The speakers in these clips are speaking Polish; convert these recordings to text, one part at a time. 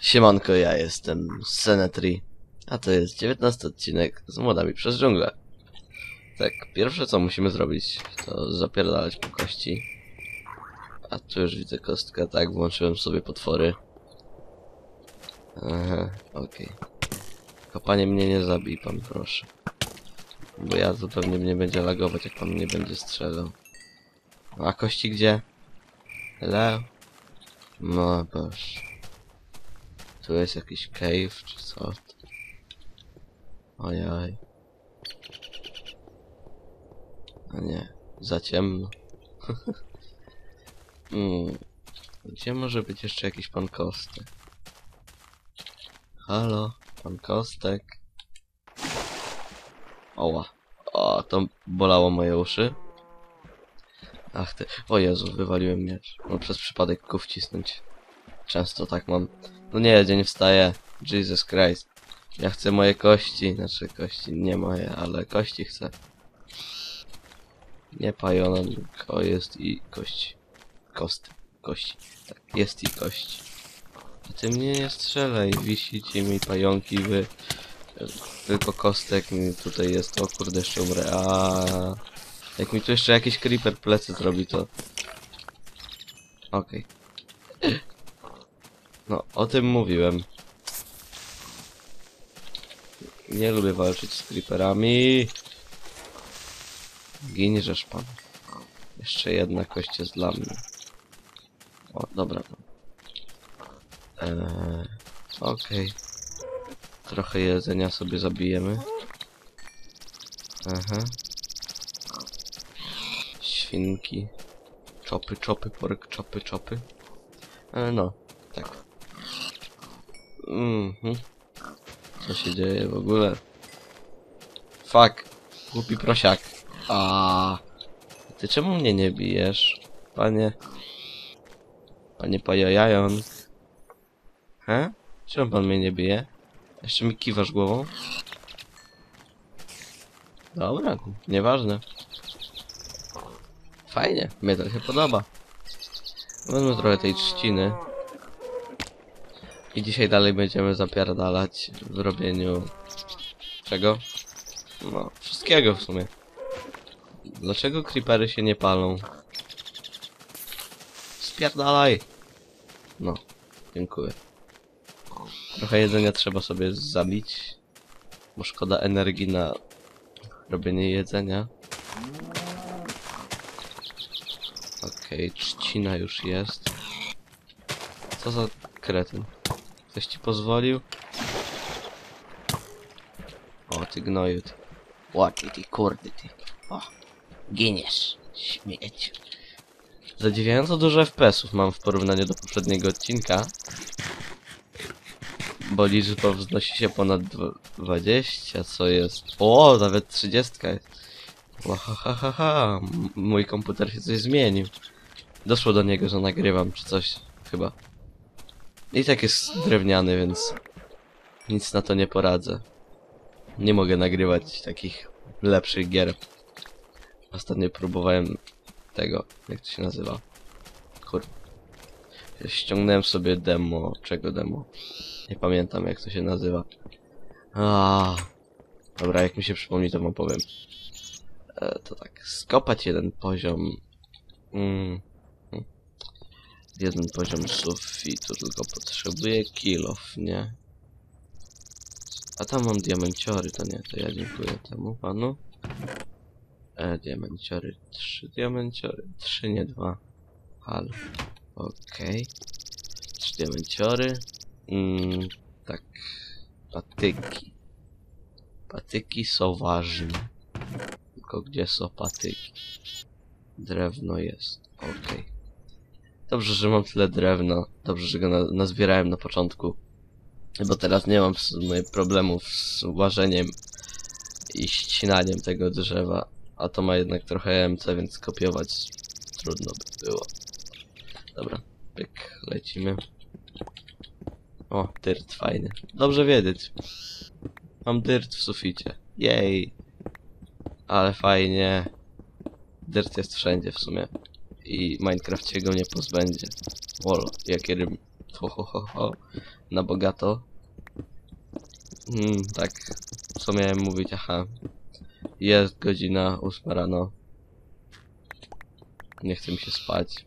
Siemanko, ja jestem Senetri, a to jest 19 odcinek z młodami przez dżunglę. Tak, pierwsze co musimy zrobić, to zapierdalać po kości. A tu już widzę kostkę, tak, włączyłem sobie potwory. Aha, okej. Kopanie mnie nie zabij pan, proszę. Bo ja to pewnie mnie będzie lagować, jak pan mnie będzie strzelał. A kości gdzie? Hello? No boż. Tu jest jakiś cave czy co? Ojoj. A nie, za ciemno. mm. Gdzie może być jeszcze jakiś pan Kostek? Halo, pan Kostek? Oła. O, to bolało moje uszy. Ach ty, o Jezu, wywaliłem miecz. No przez przypadek go wcisnąć. Często tak mam. No nie, dzień wstaje. Jesus Christ. Ja chcę moje kości, znaczy kości, nie moje, ale kości chcę. Nie pajonko jest i kości. Kosty, kości. Tak, jest i kości. A ty mnie nie strzelaj, wisicie mi pająki, wy... Tylko kostek mi tutaj jest, o kurde, jeszcze umrę, a Jak mi tu jeszcze jakiś creeper plecy zrobi, to... Okej. No, o tym mówiłem. Nie lubię walczyć z creeperami. Giniżesz pan. Jeszcze jedna kość jest dla mnie. O, dobra. Eee, Okej. Trochę jedzenia sobie zabijemy. Aha. Świnki. Czopy, czopy, pork, czopy, czopy. E, no, tak. Mhm. Co się dzieje w ogóle? Fuck. Głupi prosiak. A. Ty czemu mnie nie bijesz? Panie. Panie pajojajon. He? Czemu pan mnie nie bije? Jeszcze mi kiwasz głową? Dobra, nieważne. Fajnie, mnie to się podoba. Wezmę trochę tej trzciny. I dzisiaj dalej będziemy zapierdalać w robieniu... Czego? No, wszystkiego w sumie. Dlaczego creepery się nie palą? Spierdalaj! No, dziękuję. Trochę jedzenia trzeba sobie zabić. Bo szkoda energii na robienie jedzenia. Okej, trzcina już jest. Co za kretyn? Ktoś ci pozwolił? O, ty gnoju, ty. Ładnie, ty kurde, ty. O, giniesz, śmieć. Zadziwiająco dużo FPS-ów mam w porównaniu do poprzedniego odcinka. Bo liczba wznosi się ponad dwa- 20, co jest... O, nawet 30 jest. Łahahaha, m- mój komputer się coś zmienił. Doszło do niego, że nagrywam, czy coś, chyba. I tak jest drewniany, więc nic na to nie poradzę. Nie mogę nagrywać takich lepszych gier. Ostatnio próbowałem tego, jak to się nazywa. Kur... Ściągnąłem sobie demo, czego demo? Nie pamiętam jak to się nazywa. A, Dobra, jak mi się przypomni, to wam powiem. E, to tak, skopać jeden poziom. Mm. Jeden poziom sufitu, tylko potrzebuję kilof, nie? A tam mam diamenciory, to nie, to ja dziękuję temu panu. E, diamenciory, trzy diamenciory, trzy, nie dwa. Halo. Okej. Trzy diamenciory. Mm, tak. Patyki. Patyki są ważne. Tylko gdzie są patyki? Drewno jest. Okej. Dobrze, że mam tyle drewna. Dobrze, że go na nazbierałem na początku. Bo teraz nie mam w sumie problemów z łażeniem i ścinaniem tego drzewa. A to ma jednak trochę MC, więc kopiować trudno by było. Dobra, pyk, lecimy. O, dyrt fajny. Dobrze wiedzieć. Mam dyrt w suficie. Jej. Ale fajnie. Dyrt jest wszędzie w sumie. I Minecraft się go nie pozbędzie. Wolo, jakie rym. Ho, ho, ho, ho. Na bogato. Hmm, tak. Co miałem mówić? Aha. Jest godzina 8 rano. Nie chce mi się spać.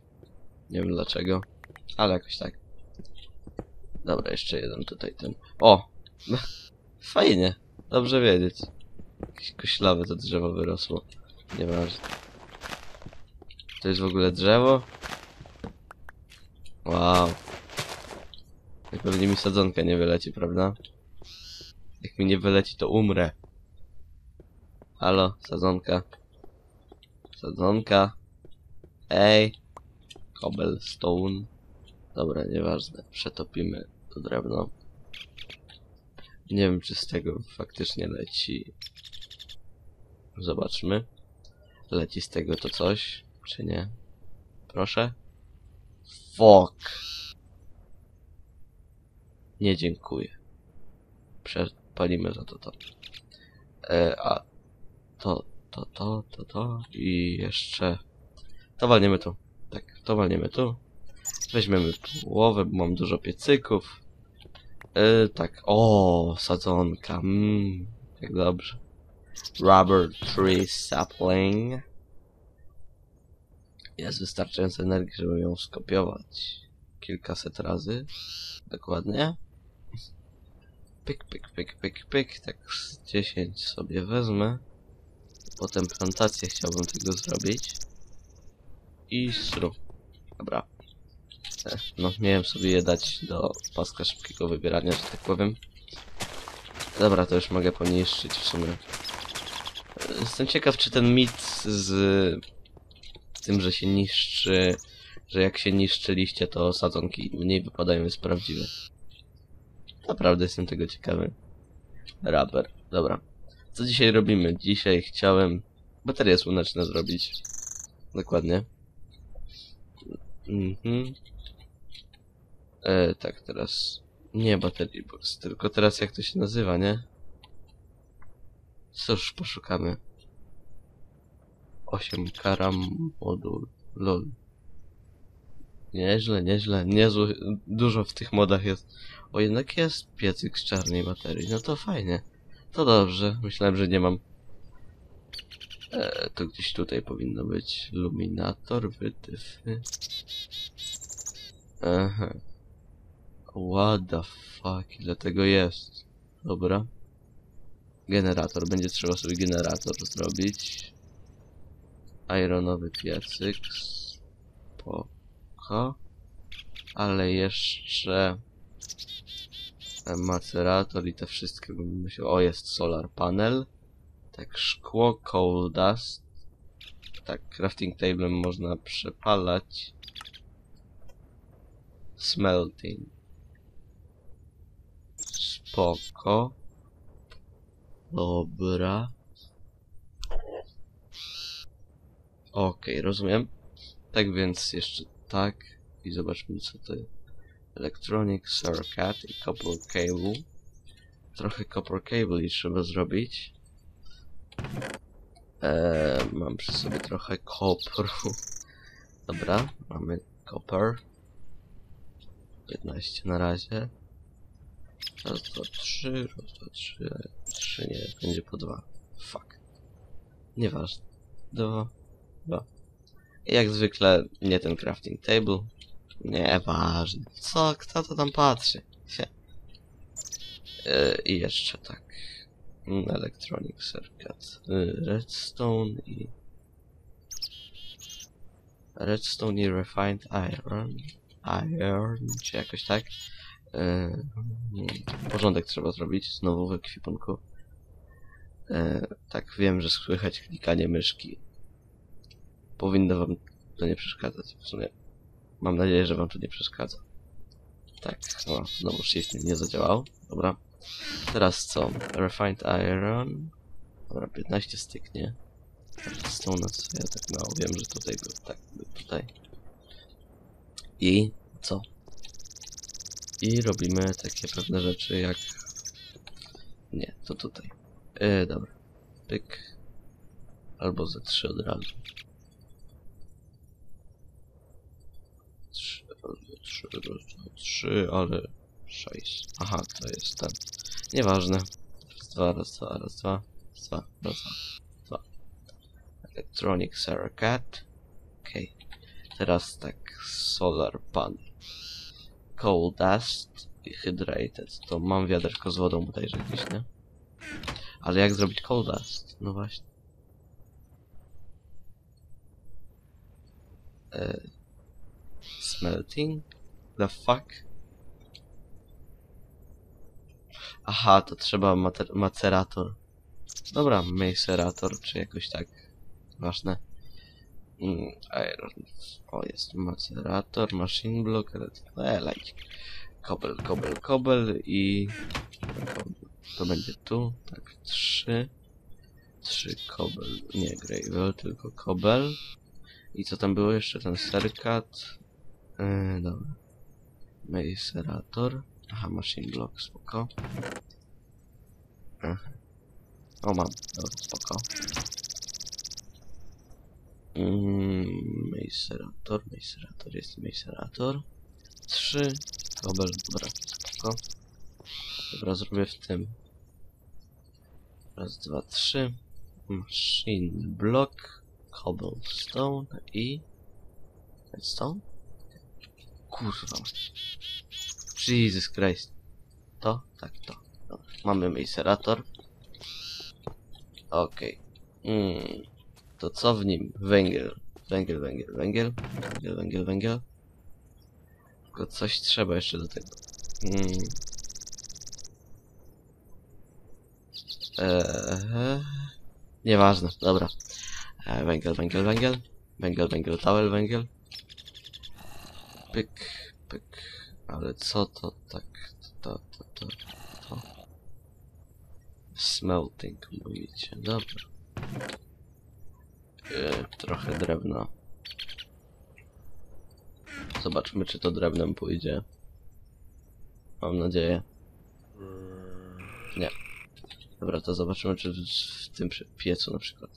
Nie wiem dlaczego. Ale jakoś tak. Dobra, jeszcze jeden tutaj ten. O! Fajnie. Dobrze wiedzieć. Jakieś koślawe to drzewo wyrosło. Nieważne. To jest w ogóle drzewo? Wow. Jak pewnie mi sadzonka nie wyleci, prawda? Jak mi nie wyleci, to umrę. Halo, sadzonka. Sadzonka. Ej. Cobblestone. Dobra, nieważne. Przetopimy to drewno. Nie wiem, czy z tego faktycznie leci. Zobaczmy. Leci z tego to coś, czy nie? Proszę? Fuck. Nie dziękuję. Przepalimy za to to. E, a to, to, to, to, to i jeszcze... To walniemy tu. Tak, to walniemy tu. Weźmiemy połowę, bo mam dużo piecyków. E, tak, o, sadzonka, mmm, jak dobrze. Rubber tree sapling. Jest wystarczająco energii, żeby ją skopiować kilkaset razy. Dokładnie. Pyk, pyk, pyk, pyk, pyk. Tak z 10 sobie wezmę. Potem plantację chciałbym tego zrobić. I sru. Dobra. No, miałem sobie je dać do paska szybkiego wybierania, że tak powiem. Dobra, to już mogę poniszczyć w sumie. Jestem ciekaw, czy ten mit z tym, że się niszczy, że jak się niszczy liście, to sadzonki mniej wypadają, jest prawdziwy. Naprawdę jestem tego ciekawy. Rubber. Dobra. Co dzisiaj robimy? Dzisiaj chciałem baterie słoneczne zrobić. Dokładnie. Mhm. E, tak, teraz... Nie baterii box, tylko teraz jak to się nazywa, nie? Cóż, poszukamy. 8 karam moduł. Lol. Nieźle, nieźle. Niezły, dużo w tych modach jest. O, jednak jest piecyk z czarnej baterii. No to fajnie. To dobrze. Myślałem, że nie mam. E, to gdzieś tutaj powinno być. Luminator, wytyfy. Aha. What the fuck, ile tego jest? Dobra. Generator. Będzie trzeba sobie generator zrobić. Ironowy piecyk. Spoko. Ale jeszcze... e, Macerator i te wszystkie bym musiał... O, jest solar panel. Tak, szkło, coal dust. Tak, crafting tablem można przepalać. Smelting. Spoko. Dobra. Okej, rozumiem. Tak więc jeszcze tak. I zobaczmy co to jest. Electronic circuit i copper cable. Trochę copper cable trzeba zrobić. Eee, mam przy sobie trochę kopru. Dobra, mamy copper. 15 na razie. Raz, dwa, trzy, raz, dwa, trzy, trzy, nie, będzie po dwa. Fuck. Nieważne. Dwa, I jak zwykle nie ten crafting table. Nieważne. Co, kto to tam patrzy? Yy, I jeszcze tak. Electronic circuit. Redstone i... Redstone i refined iron. Iron, czy jakoś tak. Yy, porządek trzeba zrobić, znowu w ekwipunku. Yy, tak, wiem, że słychać klikanie myszki. Powinno wam to nie przeszkadzać. W sumie mam nadzieję, że wam to nie przeszkadza. Tak, no, znowu shift nie zadziałał. Dobra. Teraz co? Refined Iron. Dobra, 15 styknie. Stone, co ja tak mało wiem, że tutaj był. Tak, był tutaj. I co? I robimy takie pewne rzeczy jak... Nie, to tutaj. Yy, dobra. Pyk. Albo ze trzy od razu. Trzy, albo trzy, raz, dwa, trzy, ale sześć. Aha, to jest ten. Nieważne. Raz, dwa, raz, dwa, raz, dwa, raz, dwa, raz, dwa, dwa. Electronic Circuit. Okej. Teraz tak, solar panel. Coal dust i hydrated. To mam wiaderko z wodą bodajże jakieś, nie? Ale jak zrobić coal dust? No właśnie. E, smelting? The fuck? Aha, to trzeba macerator. Dobra, macerator, czy jakoś tak. Ważne. Mm, iron. O, jest macerator, machine block, ale like. Kobel, kobel, kobel i... To będzie tu, tak, trzy. Trzy kobel, nie gravel, tylko kobel. I co tam było jeszcze? Ten serkat. Yy, dobra. Macerator. Aha, machine block, spoko. O, mam. Dobra, spoko. Mm, Macerator, jest Macerator. Trzy. Kobel, dobra, spoko. Dobra, zrobię w tym. Raz, dwa, trzy. Machine block. Cobblestone i... Redstone? Kurwa. Jesus Christ. To? Tak, to. Mamy macerator. Okej. Mm. To co w nim? Węgiel. Węgiel, węgiel, węgiel. Węgiel, węgiel, węgiel. Tylko coś trzeba jeszcze do tego. Mm. Eee, nieważne, dobra. E, węgiel, węgiel, węgiel. Węgiel, węgiel, towel, węgiel. Pyk, pyk. Ale co to tak? To, to, to, to. Smelting mówicie, dobra. E, trochę drewna. Zobaczmy, czy to drewnem pójdzie. Mam nadzieję. Nie. Dobra, to zobaczymy, czy w, tym piecu na przykład.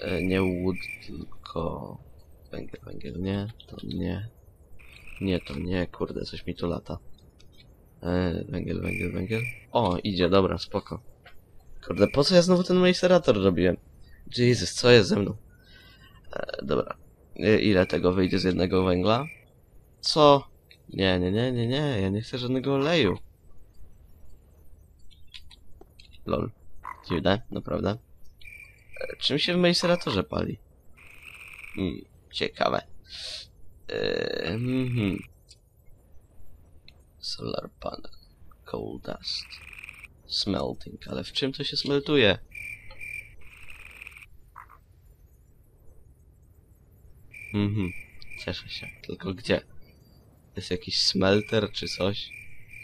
E, nie wood, tylko węgiel, węgiel, nie, to nie. Nie, to nie, kurde, coś mi tu lata. E, węgiel, węgiel, węgiel. O, idzie, dobra, spoko. Kurde, po co ja znowu ten macerator robiłem? Jesus, co jest ze mną? E, dobra. E, ile tego wyjdzie z jednego węgla? Co? Nie, nie, nie, nie, nie, ja nie chcę żadnego oleju. Lol. Dziwne, naprawdę. E, Czym się w maceratorze pali? Hmm, ciekawe. Eee, mhm. Solar panel. Coal dust. Smelting, ale w czym to się smeltuje? Mhm. Cieszę się. Tylko gdzie? Jest jakiś smelter czy coś?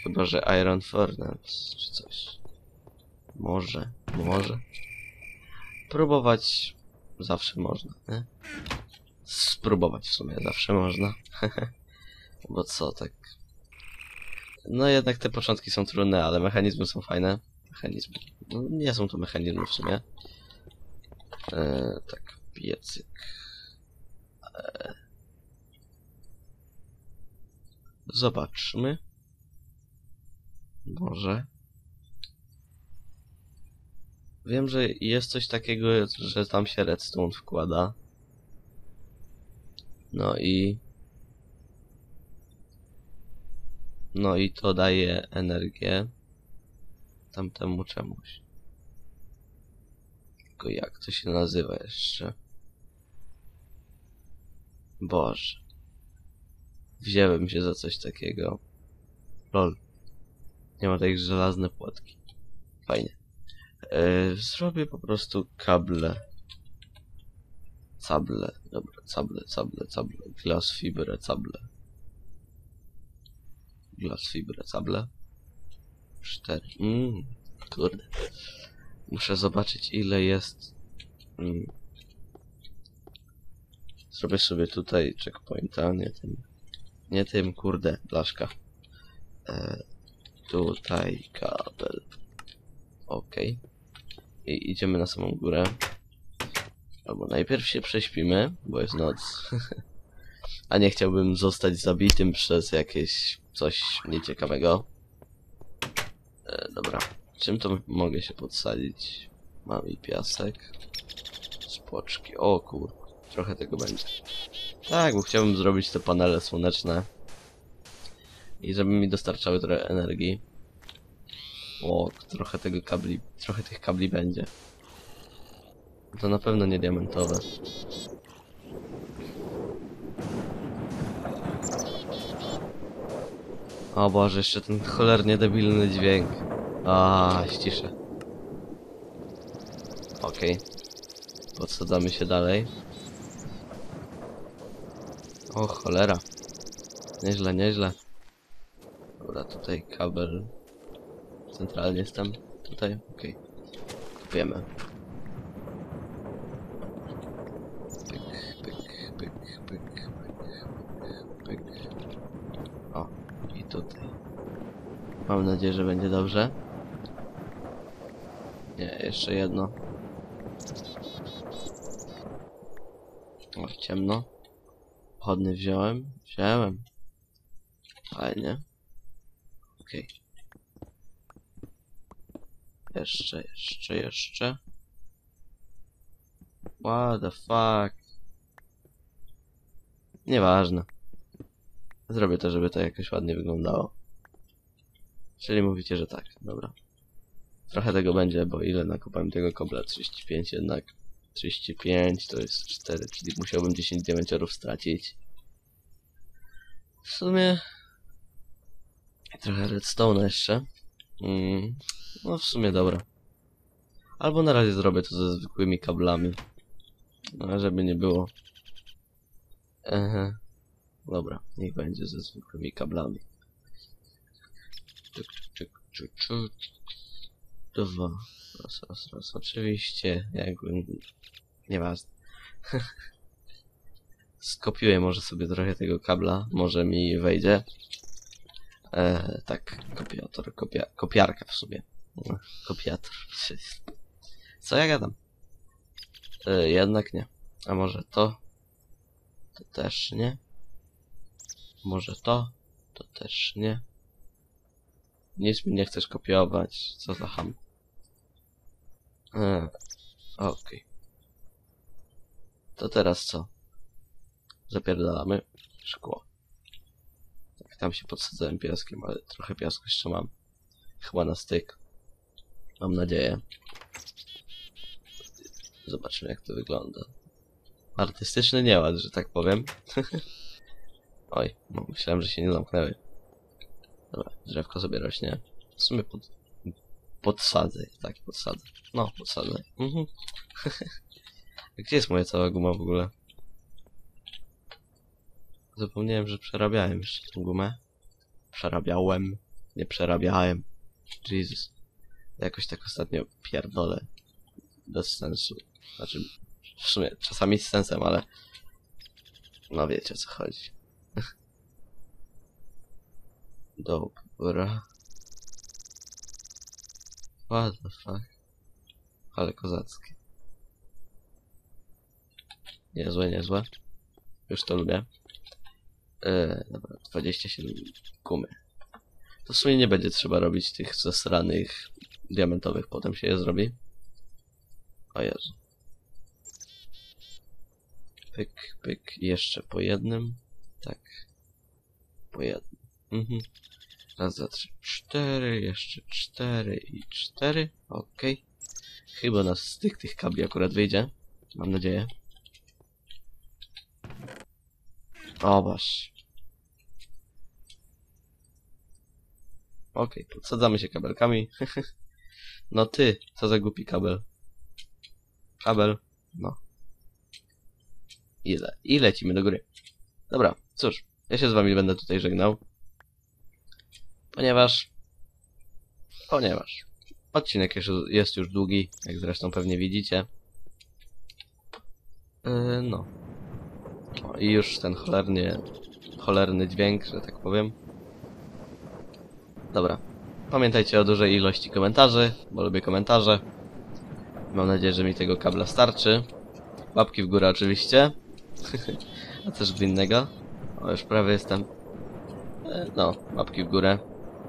Chyba, że Iron Furnace czy coś. Może, może. Próbować zawsze można, nie? Spróbować w sumie zawsze można. Bo co, tak... No jednak te początki są trudne, ale mechanizmy są fajne. Mechanizmy. No, nie są to mechanizmy w sumie. E, tak, piecyk. E, zobaczmy. Może. Wiem, że jest coś takiego, że tam się redstone wkłada. No i... No i to daje energię tamtemu czemuś. Tylko jak to się nazywa jeszcze? Boże. Wziąłem się za coś takiego. Lol. Nie ma takich żelazne płotki. Fajnie. Yy, zrobię po prostu kable. Cable. Dobra, cable, cable, cable. Glass fibre, cable. Glass fibre, cable. Cztery. Mm, kurde. Muszę zobaczyć ile jest. Mm. Zrobię sobie tutaj checkpointa, nie tym. Nie tym, kurde, blaszka. E, tutaj kabel. Okej. I idziemy na samą górę. Albo najpierw się prześpimy, bo jest noc. A nie chciałbym zostać zabitym przez jakieś coś nieciekawego. E, dobra. Czym to mogę się podsadzić? Mam i piasek. Spłoczki. O kur... Trochę tego będzie. Tak, bo chciałbym zrobić te panele słoneczne. I żeby mi dostarczały trochę energii. O, trochę tego kabli, trochę tych kabli będzie. To na pewno nie diamentowe. O Boże, jeszcze ten cholernie debilny dźwięk. A, ściszę. Okej. Podsadzamy się dalej. O cholera. Nieźle, nieźle. Dobra, tutaj kabel. Centralnie jestem. Tutaj, okej. Kupujemy. Pyk, pyk, pyk, pyk, pyk, pyk. O, i tutaj. Mam nadzieję, że będzie dobrze. Nie, jeszcze jedno. O, ciemno. Chodny wziąłem? Wziąłem. Fajnie. Okej. Jeszcze, jeszcze, jeszcze. What the fuck. Nieważne. Zrobię to, żeby to jakoś ładnie wyglądało. Czyli mówicie, że tak. Dobra. Trochę tego będzie, bo ile nakopałem tego kobla? 35 jednak. 35 to jest 4, czyli musiałbym 10 diamenciorów stracić. W sumie... Trochę redstone jeszcze. Mm, no w sumie dobra. Albo na razie zrobię to ze zwykłymi kablami. No, żeby nie było. Ehe. Dobra, niech będzie ze zwykłymi kablami. Czyk, czyk, czyk, czyk. Dwa. Raz, raz, raz. Oczywiście, jakby... Nieważne. Skopiuję może sobie trochę tego kabla, może mi wejdzie. E, tak, kopiator, kopia, kopiarka w sumie. No, Kopiator. Co ja gadam? E, jednak nie. A może to? To też nie. Może to? To też nie. Nic mi nie chcesz kopiować. Co za ham. Okej. To teraz co? Zapierdalamy szkło. Tak, tam się podsadzałem piaskiem, ale trochę piasku jeszcze mam. Chyba na styk. Mam nadzieję. Zobaczymy jak to wygląda. Artystyczny nieład, że tak powiem. Oj, myślałem, że się nie zamknęły. Dobra, drzewko sobie rośnie. W sumie pod... podsadzę, tak, podsadzę. No, podsadzę. Mhm. Gdzie jest moja cała guma w ogóle? Zapomniałem, że przerabiałem jeszcze tą gumę. Przerabiałem. Nie przerabiałem. Jesus. Jakoś tak ostatnio pierdolę. Bez sensu. Znaczy, w sumie czasami z sensem, ale... No wiecie o co chodzi. Dobra. What the fuck? Ale kozackie. Niezłe, niezłe. Już to lubię. Eee, dobra, 27 gumy. To w sumie nie będzie trzeba robić tych zasranych diamentowych, potem się je zrobi. O Jezu. Pyk, pyk, jeszcze po jednym. Tak. Po jednym. Mhm. Raz, dwa, trzy, cztery, jeszcze cztery i cztery. Okej. Chyba na styk tych kabli akurat wyjdzie. Mam nadzieję. O, masz. Okej, podsadzamy się kabelkami. no ty, co za głupi kabel. Kabel, no. Ile? I lecimy do góry. Dobra, cóż, ja się z wami będę tutaj żegnał. Ponieważ... Ponieważ... Odcinek jest już długi, jak zresztą pewnie widzicie. Yy, no. O, I już ten cholernie... Cholerny dźwięk, że tak powiem. Dobra. Pamiętajcie o dużej ilości komentarzy, bo lubię komentarze. Mam nadzieję, że mi tego kabla starczy. Łapki w górę oczywiście. A też innego. O, już prawie jestem. E, No, łapki w górę.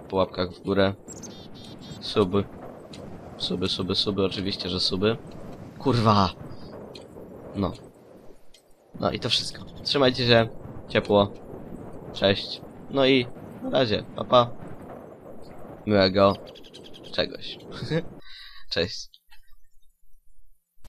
Po łapkach w górę. Suby. Suby, suby, suby, oczywiście, że suby. Kurwa! No. No i to wszystko. Trzymajcie się. Ciepło. Cześć. No i na razie. Pa, pa. Miłego czegoś. Cześć.